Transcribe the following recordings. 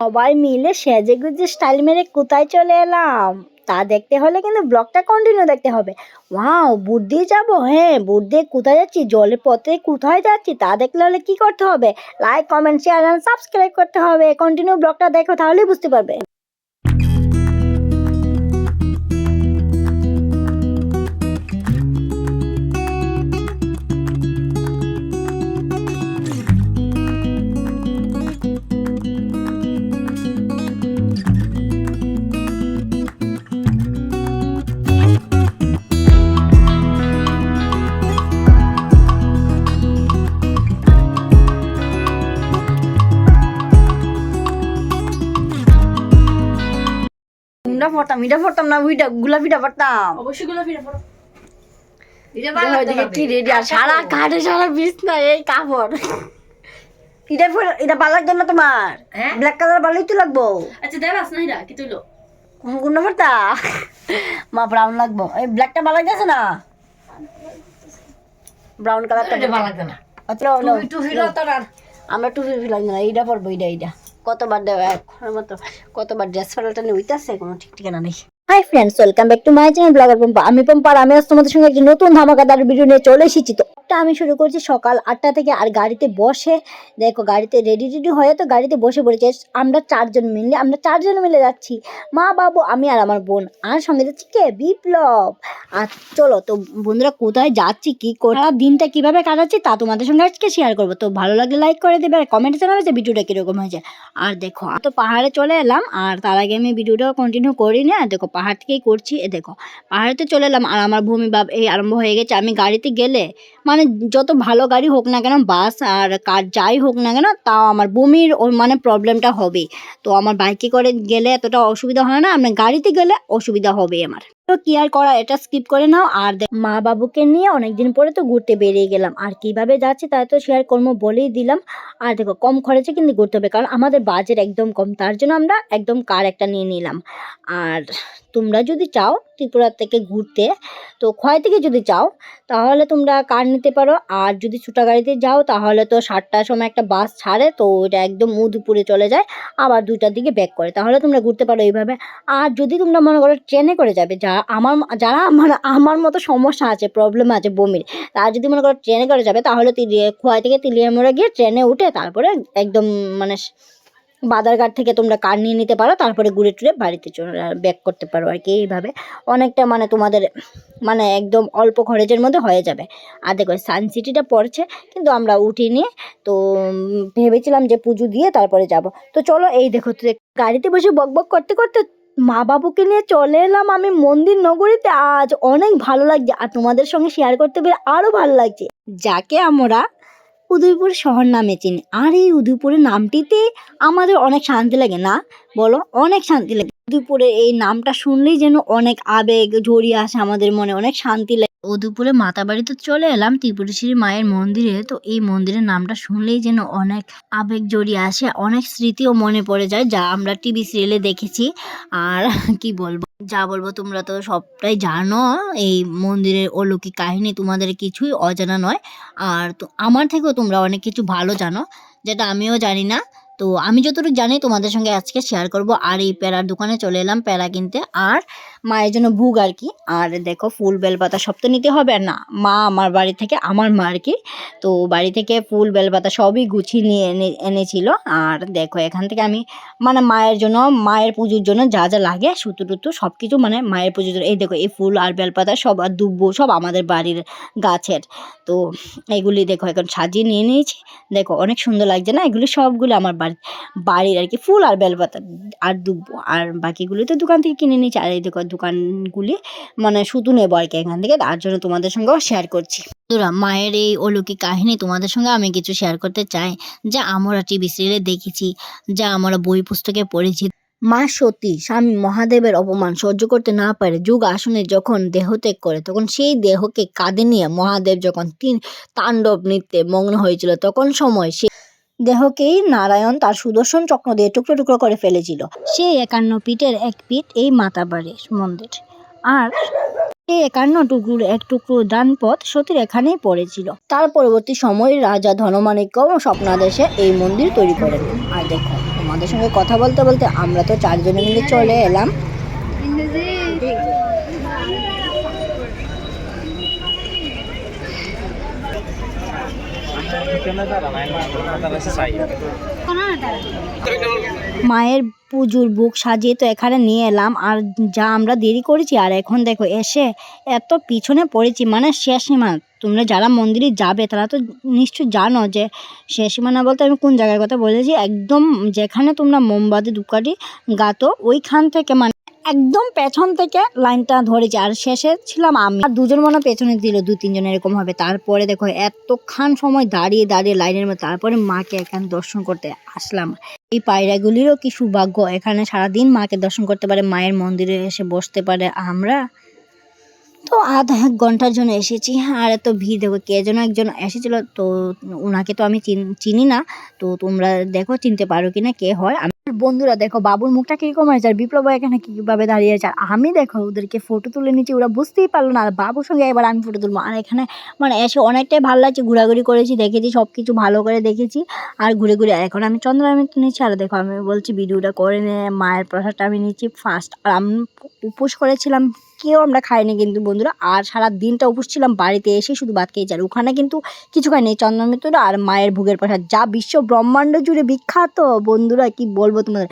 সবাই মিলে সেজে গুজে স্টাইল মেরে কোথায় চলে এলাম? তা দেখতে হলে কিন্তু ব্লগটা কন্টিনিউ দেখতে হবে। ওয়াও বুট দিয়ে যাব? হ্যাঁ বুট দিয়ে কোথায় যাচ্ছি? জলের পথে কোথায় যাচ্ছি? তা দেখলে হলে কি করতে হবে? লাইক কমেন্ট শেয়ার সাবস্ক্রাইব করতে হবে। কন্টিনিউ ব্লগটা দেখো তাহলেই বুঝতে পারবে। ইটা পড়তাম ইটা পড়তাম না উইটা গুলাপিটা পড়তাম অবশ্যই গোলাপি পড়ো এটা কি রেডি আর সারা কাঠে সারা বিছনা এই কাপড়। এটা পরে- এটা ভালো লাগতো না তোমার। হ্যাঁ? ব্ল্যাক কালার ভালোই তো লাগবো। আচ্ছা দেবাস না হিরা কি তুইলো? কোন পড়তা মা ব্রাউন লাগবো। এই ব্ল্যাকটা ভালো লাগতেছে না? ব্রাউন কালারটা ভালো লাগবে না। আচ্ছা আমরা টুপি ফি লাগবে না এইটা পরবো এইটা এইটা। কতবার দেওয়া এখন মতো কতবার ড্রেস নিয়ে উইতাছে কোনো ঠিক ঠিকানা নেই। Hi friends welcome back to my channel blogger Pompa আমি পম্পা আমি আজ তোমাদের সঙ্গে একটি নতুন ধামাকাদার ভিডিও নিয়ে চলে এসেছি। তো আমি শুরু করছি সকাল আটটা থেকে আর গাড়িতে বসে, দেখো গাড়িতে রেডি রেডি হয়ে তো গাড়িতে বসে পড়েছে। আমরা চারজন মিলে, আমরা চারজন মিলে যাচ্ছি। মা, বাবু, আমি আর আমার বোন। আর সঙ্গে যাচ্ছি কে? বিপ্লব। আর চলো, তো বন্ধুরা কোথায় যাচ্ছি, কি করে দিনটা কীভাবে কাটাচ্ছি তা তোমাদের সঙ্গে আজকে শেয়ার করব। তো ভালো লাগলে লাইক করে দেবে আর কমেন্টে জানাবে যে ভিডিওটা কীরকম হয়েছে। আর দেখো তো পাহাড়ে চলে এলাম, আর তার আগে আমি ভিডিওটা কন্টিনিউ করি না দেখো পাহাড় থেকেই করছি। এ দেখো, পাহাড়েতে চলে এলাম আর আমার ভূমি বাপ এই আরম্ভ হয়ে গেছে। আমি গাড়িতে গেলে মানে যত ভালো গাড়ি হোক না কেন, বাস আর কার যাই হোক না কেন, তাও আমার বমির মানে প্রবলেমটা হবে তো আমার বাইকে করে গেলে এতটা অসুবিধা হয় না, আমি গাড়িতে গেলে অসুবিধা হবে আমার। তো কি আর করা, এটা স্কিপ করে নাও। আর মা বাবুকে নিয়ে অনেকদিন পরে তো ঘুরতে বেরিয়ে গেলাম। আর কীভাবে যাচ্ছে তাই তো শেয়ার কর্ম বলেই দিলাম। আর দেখো, কম খরচে কিন্তু ঘুরতে হবে, কারণ আমাদের বাজেট একদম কম। তার জন্য আমরা একদম কার একটা নিয়ে নিলাম। আর তোমরা যদি চাও ত্রিপুরা থেকে ঘুরতে। তো ক্ষয় থেকে যদি চাও তাহলে তোমরা কার নিতে পারো? আর যদি ছোটা গাড়িতে যাও, তাহলে তো সাতটার সময় একটা বাস ছাড়ে, তো ওটা একদম মধুপুরে চলে যায়, আবার দুইটার দিকে ব্যাক করে। তাহলে তোমরা ঘুরতে পারো এইভাবে। আর যদি তোমরা মনে করো ট্রেনে করে যাবে, যা আমার যারা আমার আমার মতো সমস্যা আছে প্রবলেম আছে বমির, তারা যদি মনে করো ট্রেনে করে যাবে, তাহলে খোয়াই থেকে তিলিয়ামোড়া গিয়ে ট্রেনে উঠে তারপরে একদম মানে বাদারঘাট থেকে তোমরা কার নিয়ে নিতে পারো, তারপরে ঘুরে টুরে বাড়িতে চলে ব্যাক করতে পারো আর কি এইভাবে। অনেকটা মানে তোমাদের মানে একদম অল্প খরচের মধ্যে হয়ে যাবে। আর দেখো সানসিটিটা পড়ছে, কিন্তু আমরা উঠিনি, তো ভেবেছিলাম যে পুজো দিয়ে তারপরে যাব। তো চলো, এই দেখো গাড়িতে বসে বক বক করতে করতে মা বাবুকে নিয়ে চলে এলাম আমি মন্দির নগরীতে। আজ অনেক ভালো লাগছে, আর তোমাদের সঙ্গে শেয়ার করতে পেরে আরও ভালো লাগছে। যাকে আমরা উদয়পুর শহর নামে চিনি। আর এই উদয়পুরের নামটিতে আমাদের অনেক শান্তি লাগে না? বলো, অনেক শান্তি লাগে। উদয়পুরের এই নামটা শুনলেই যেন অনেক আবেগ জড়িয়ে আসে আমাদের মনে, অনেক শান্তি লাগে উদয়পুরে মাতা বাড়িতে চলে এলাম ত্রিপুরেশ্বরী মায়ের মন্দিরে, তো এই মন্দিরের নামটা শুনলেই যেন অনেক আবেগ জড়িয়ে আসে, অনেক স্মৃতিও মনে পড়ে যায়, যা আমরা টিভি সিরিয়ালে দেখেছি। আর কি বলব, যা বলব তোমরা তো সবটাই জানো, এই মন্দিরের অলৌকিক কাহিনী তোমাদের কিছুই অজানা নয়। আর তো আমার থেকেও তোমরা অনেক কিছু ভালো জানো, যেটা আমিও জানি না। তো আমি যতটুকু জানি তোমাদের সঙ্গে আজকে শেয়ার করব। আর এই প্যারার দোকানে চলে এলাম প্যারা কিনতে। আর মায়ের জন্য ভুগ আর কি। আর দেখো ফুল, বেলপাতা সব তো নিতে হবে। আর না, মা আমার বাড়ি থেকে, আমার মা আর কি, তো বাড়ি থেকে ফুল, বেলপাতা সবই গুছিয়ে নিয়ে এনে, এনেছিল। আর দেখো এখান থেকে আমি মানে মায়ের জন্য, মায়ের পুজোর জন্য যা যা লাগে, সুতো টুতো সব কিছু মানে মায়ের পুজোর জন্য। এই দেখো, এই ফুল আর বেলপাতা সব আর দুব্বো সব আমাদের বাড়ির গাছের। তো এগুলি দেখো এখন সাজিয়ে নিয়ে নিয়েছি। দেখো অনেক সুন্দর লাগছে না? এগুলি সবগুলো আমার বাড়ি, বাড়ির আর কি, ফুল আর বেলপাতা আর দুব্বো। আর বাকিগুলি তো দোকান থেকে কিনে নিয়েছি। আর এই দেখো দোকানগুলি মানে শুধু নেব আর কি এখান থেকে। তার জন্য তোমাদের সঙ্গেও শেয়ার করছি। বন্ধুরা, মায়ের এই অলৌকিক কাহিনী তোমাদের সঙ্গে আমি কিছু শেয়ার করতে চাই যা আমরা টিভি সিরিয়ালে দেখেছি যা আমরা বই পুস্তকে পড়েছি। মা সতী স্বামী মহাদেবের অপমান সহ্য করতে না পারে। যুগ আসনে যখন দেহত্যাগ করে তখন সেই দেহকে কাঁধে নিয়ে মহাদেব যখন তিন তাণ্ডব নৃত্যে মগ্ন হয়েছিল তখন সময় সে দেহকেই নারায়ণ তার সুদর্শন চক্র দিয়ে টুকরো টুকরো করে ফেলেছিল। সেই একান্ন পিঠের এক পিঠ এই মাতাবাড়ির মন্দির। আর এই একান্ন টুকরোর এক টুকরো ডান পথ সতীর এখানেই পড়েছিল। তার পরবর্তী সময়ে রাজা ধনমাণিক্য স্বপ্নাদেশে এই মন্দির তৈরি করেন। আর দেখো মাদের সঙ্গে কথা বলতে বলতে আমরা তো চারজনে মিলে চলে এলাম। মায়ের পুজোর বুক সাজিয়ে তো এখানে নিয়ে এলাম, আর যা আমরা দেরি করেছি, আর এখন দেখো এসে এত পিছনে পড়েছি মানে শেষ সীমা। তোমরা যারা মন্দিরে যাবে, তারা তো নিশ্চয় জানো যে শেষ সীমানা বলতে আমি কোন জায়গার কথা বলেছি, একদম যেখানে তোমরা মোমবাতি দুকাটি গাতো ওইখান থেকে মানে একদম পেছন থেকে লাইনটা ধরেছি। আর শেষে ছিলাম আমি। আর দুজন মনে পেছনে দিল, দু তিনজন এরকম হবে। তারপরে দেখো, এতক্ষণ সময় দাঁড়িয়ে দাঁড়িয়ে লাইনের মধ্যে, তারপরে মাকে এখানে দর্শন করতে আসলাম। এই পায়রাগুলিরও কি সৌভাগ্য? এখানে সারাদিন মাকে দর্শন করতে পারে, মায়ের মন্দিরে এসে বসতে পারে আমরা। তো আধ এক ঘণ্টার জন্য এসেছি। আর এত ভিড়, দেখো কে যেন একজন এসেছিল। তো ওনাকে তো আমি চিন- না। তো তোমরা দেখো, চিনতে পারো কিনা কে হয়। বন্ধুরা, দেখো, বাবুর মুখটা কীরকম হয়েছে আর বিপ্লব এখানে কীভাবে দাঁড়িয়ে আছে? আর আমি দেখো, ওদেরকে ফটো তুলে নিচ্ছি, ওরা বুঝতেই পারল না। আর বাবুর সঙ্গে এবার আমি ফটো তুলবো। আর এখানে মানে এসে অনেকটাই ভালো লাগছে, ঘোরাঘুরি করেছি, দেখেছি সব কিছু ভালো করে দেখেছি। আর ঘুরে ঘুরে, এখন আমি চন্দ্রামি নিচ্ছি। আর দেখো, আমি বলছি, ভিডিওটা করে নিয়ে মায়ের প্রসাদটা আমি নিচ্ছি ফার্স্ট আর আমি উপোস করেছিলাম কেউ আমরা খাইনি কিন্তু বন্ধুরা। আর সারা দিনটা উপোস ছিলাম বাড়িতে এসে শুধু ভাত খেয়ে আর ওখানে কিন্তু কিছু খাইনি, চন্দ্রমিত্র আর মায়ের ভোগের প্রসাদ। যা বিশ্ব ব্রহ্মাণ্ড জুড়ে বিখ্যাত। বন্ধুরা, কি বলব তোমাদের?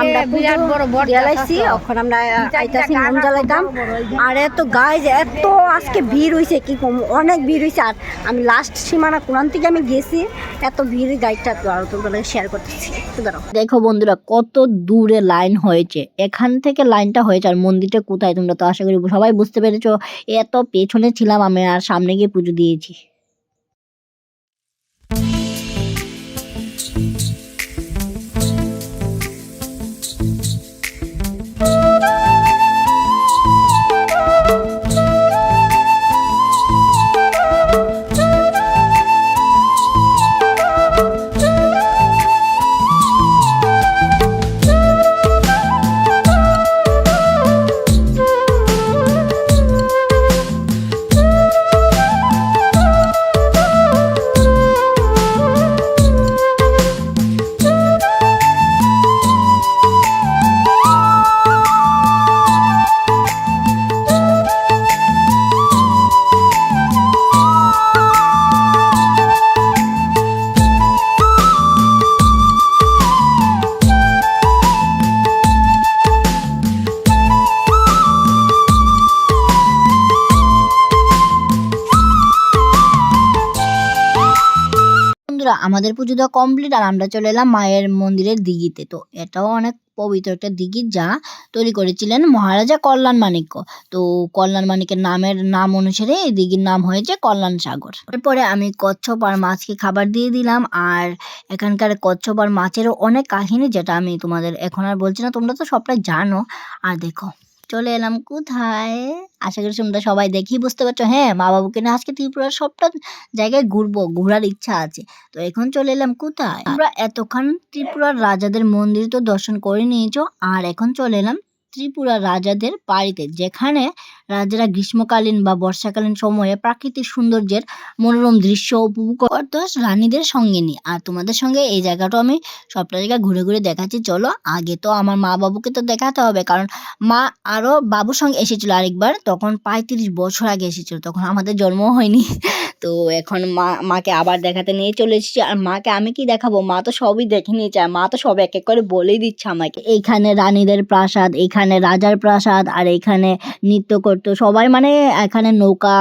আমরা বিরাট বড় বড় জ্বালাইছি এখন আমরা আইতাছি মোম জ্বালাইতাম। আর এত গাইজ এত আজকে ভিড় হইছে কি কম অনেক ভিড় হইছে। আর আমি লাস্ট সীমানা কোরআন থেকে আমি গেছি এত ভিড় গাইডটা তো আর তোমাদের শেয়ার করতেছি। দেখো বন্ধুরা কত দূরে লাইন হয়েছে। এখান থেকে লাইনটা হয়েছে আর মন্দিরটা কোথায় তোমরা তো আশা করি সবাই বুঝতে পেরেছ এত পেছনে ছিলাম আমি আর সামনে গিয়ে পুজো দিয়েছি। বন্ধুরা, আমাদের পুজো দেওয়া কমপ্লিট আর আমরা চলে এলাম মায়ের মন্দিরের দিঘিতে। তো এটাও অনেক পবিত্র একটা দিঘি যা তৈরি করেছিলেন মহারাজা কল্যাণ মাণিক্য। তো কল্যাণ মাণিকের নামের নাম অনুসারে এই দিঘির নাম হয়েছে কল্যাণ সাগর। এরপরে আমি কচ্ছপ আর মাছকে খাবার দিয়ে দিলাম আর এখানকার কচ্ছপ আর মাছেরও অনেক কাহিনী যেটা আমি তোমাদের এখন আর বলছি না, তোমরা তো সবটাই জানো। আর দেখো। চলে এলাম কোথায়? আশা করি তোমরা সবাই দেখি বুঝতে পারছ। হ্যাঁ মা বাবুকে না আজকে ত্রিপুরার সবটা জায়গায় ঘুরবো, ঘোরার ইচ্ছা আছে। তো এখন চলে এলাম কোথায়? আমরা এতক্ষণ ত্রিপুরার রাজাদের মন্দির তো দর্শন করে নিয়েছো, আর এখন চলে এলাম ত্রিপুরা রাজাদের বাড়িতে, যেখানে রাজারা গ্রীষ্মকালীন বা বর্ষাকালীন সময়ে প্রাকৃতিক সৌন্দর্যের মনোরম দৃশ্য উপভোগ করতো রানীদের সঙ্গে নিয়ে। আর তোমাদের সঙ্গে এই জায়গাটা আমি সবটা জায়গা ঘুরে ঘুরে দেখাচ্ছি। চলো, আগে তো আমার মা বাবুকে তো দেখাতে হবে, কারণ মা আরও বাবুর সঙ্গে এসেছিল আরেকবার, তখন পঁয়ত্রিশ বছর আগে এসেছিল, তখন আমাদের জন্মও হয়নি। তো এখন মা, মাকে আবার দেখাতে নিয়ে চলে এসেছি। আর মাকে আমি কি দেখাবো? মা তো সবই দেখে নিয়েছে। আর মা তো সব এক এক করে বলেই দিচ্ছে আমাকে। এইখানে রানীদের প্রাসাদ, এইখানে রাজার প্রাসাদ, আর এইখানে নৃত্য করতো। সবাই মানে এখানে নৌকা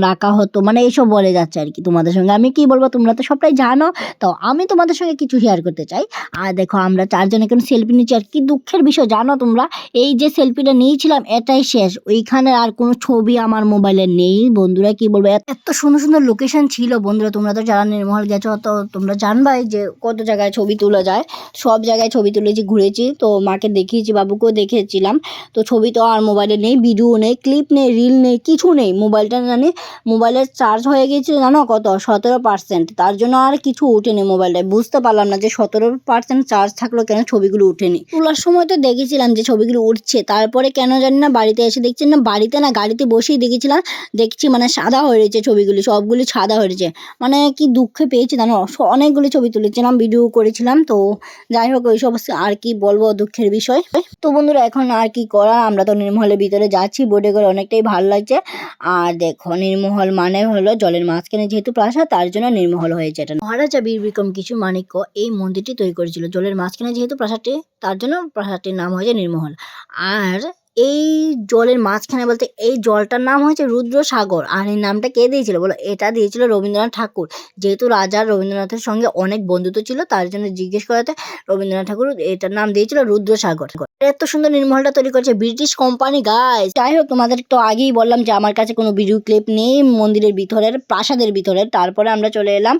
রাখা হতো। মানে এইসব বলে যাচ্ছে আর কি তোমাদের সঙ্গে। আমি কি বলব? তোমরা তো সবটাই জানো। তো আমি তোমাদের সঙ্গে কিছু শেয়ার করতে চাই। আর দেখো, আমরা চারজন এখানে সেলফি নিচ্ছি। আর কি দুঃখের বিষয় জানো তোমরা? এই যে সেলফিটা নিয়েছিলাম, এটাই শেষ। ওইখানে আর কোনো ছবি আমার মোবাইলে নেই। বন্ধুরা কি বলব? এত সুন্দর সুন্দর লোকেশন ছিল, বন্ধুরা, তোমরা তো যারা নির্মল গেছো, তো তোমরা জানবাই যে কত জায়গায় ছবি তোলা যায়। সব জায়গায় ছবি তুলেছি, ঘুরেছি, তো মাকে দেখিয়েছি, বাবুকেও দেখেছিলাম তো ছবি তো আর মোবাইলে নেই ভিডিও নেই ক্লিপ নেই রিল নেই, কিছু নেই। মোবাইলটা জানি মোবাইলের চার্জ হয়ে গেছে, জানো কত? সতেরো পার্সেন্ট তার জন্য আর কিছু উঠেনি মোবাইলটায় বুঝতে পারলাম না যে সতেরো পার্সেন্ট চার্জ থাকল কেন ছবিগুলো উঠেনি। তোলার সময় তো দেখেছিলাম যে ছবিগুলো উঠছে, তারপরে কেন জানি না বাড়িতে এসে দেখছি না, বাড়িতে না গাড়িতে বসেই দেখেছিলাম, দেখছি মানে সাদা হয়ে রয়েছে ছবিগুলি সবগুলি সাদা হয়েছে মানে কি দুঃখে পেয়েছি জানো? অনেকগুলি ছবি তুলেছিলাম ভিডিও করেছিলাম, তো যাই হোক, ওই সমস্ত আর কি বলব দুঃখের বিষয়। তো বন্ধুরা, এখন আর কি করা আমরা তো নির্মহলের ভিতরে যাচ্ছি বোটে করে অনেকটাই ভালো লাগছে। আর দেখো নির্মহল মানে হলো জলের মাঝখানে যেহেতু প্রাসাদ, তার জন্য নির্মহল হয়েছে এটা। মহারাজা বীর বিক্রম কিছু মাণিক্য এই মন্দিরটি তৈরি করেছিল। জলের মাঝখানে যেহেতু প্রাসাদটি, তার জন্য প্রাসাদটির নাম হয়েছে নির্মহল আর এই জলের মাঝখানে বলতে এই জলটার নাম হয়েছে রুদ্রসাগর। আর এই নামটা কে দিয়েছিল? বলো, এটা দিয়েছিল রবীন্দ্রনাথ ঠাকুর। যেহেতু রাজা রবীন্দ্রনাথের সঙ্গে অনেক বন্ধুত্ব ছিল, তার জন্য জিজ্ঞেস করাতে রবীন্দ্রনাথ ঠাকুর এটার নাম দিয়েছিল রুদ্র সাগর এত সুন্দর নির্মলটা তৈরি করেছে ব্রিটিশ কোম্পানি গাইস যাই হোক, তোমাদের তো আগেই বললাম যে আমার কাছে কোনো ভিডিও ক্লিপ নেই, মন্দিরের ভিতরের, প্রাসাদের ভিতরে তারপরে আমরা চলে এলাম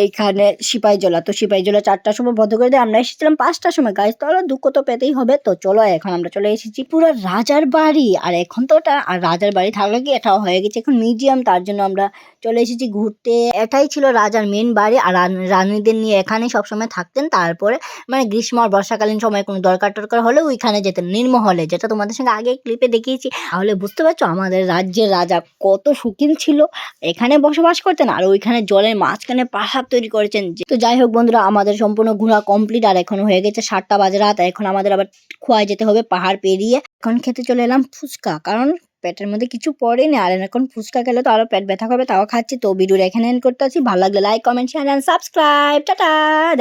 এইখানে সিপাহীজলা তো সিপাহীজলা চারটার সময় বন্ধ করে দিয়ে আমরা এসেছিলাম পাঁচটার সময় গাইস তাহলে দুঃখ তো পেতেই হবে। তো চলো, এখন আমরা চলে এসেছি পুরো রাজার বাড়ি। আর এখন তো ওটা, আর রাজার বাড়ি থাকলে কি এটাও হয়ে গেছে? এখন মিউজিয়াম তার জন্য আমরা চলে এসেছি ঘুরতে। এটাই ছিল রাজার মেন বাড়ি আর রান- রানীদের নিয়ে এখানেই সবসময় থাকতেন। তারপরে মানে গ্রীষ্ম আর বর্ষাকালীন সময় কোনো দরকার টরকার হলে ওইখানে যেতেন, নির্মহলে, যেটা তোমাদের সঙ্গে আগে ক্লিপে দেখিয়েছি। তাহলে বুঝতে পারছ, আমাদের রাজ্যের রাজা কত সুখিন ছিল। এখানে বসবাস করতেন আর ওইখানে জলের মাঝখানে প্রাসাদ তৈরি করেছেন। তো যাই হোক বন্ধুরা, আমাদের সম্পূর্ণ ঘোরা কমপ্লিট আর এখন হয়ে গেছে সাতটা বাজে রাত। এখন আমাদের আবার খোয়াই যেতে হবে পাহাড় পেরিয়ে। এখন খেতে চলে এলাম ফুচকা, কারণ পেটের মধ্যে কিছু পড়েনি, আর এখন ফুচকা খেলে তো আরও পেট ব্যথা করবে, তাও খাচ্ছি। তো ভিডিওর এখানে এন্ড করতে আছি। ভালো লাগলে like comment share and subscribe tata!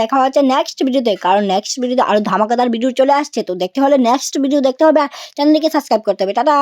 দেখা হচ্ছে নেক্সট ভিডিওতে কারণ নেক্সট ভিডিওতে আরও ধামাকাদার ভিডিও চলে আসছে। তো দেখতে হলে নেক্সট ভিডিও দেখতে হবে চ্যানেলটিকে সাবস্ক্রাইব করতে হবে। টাটা!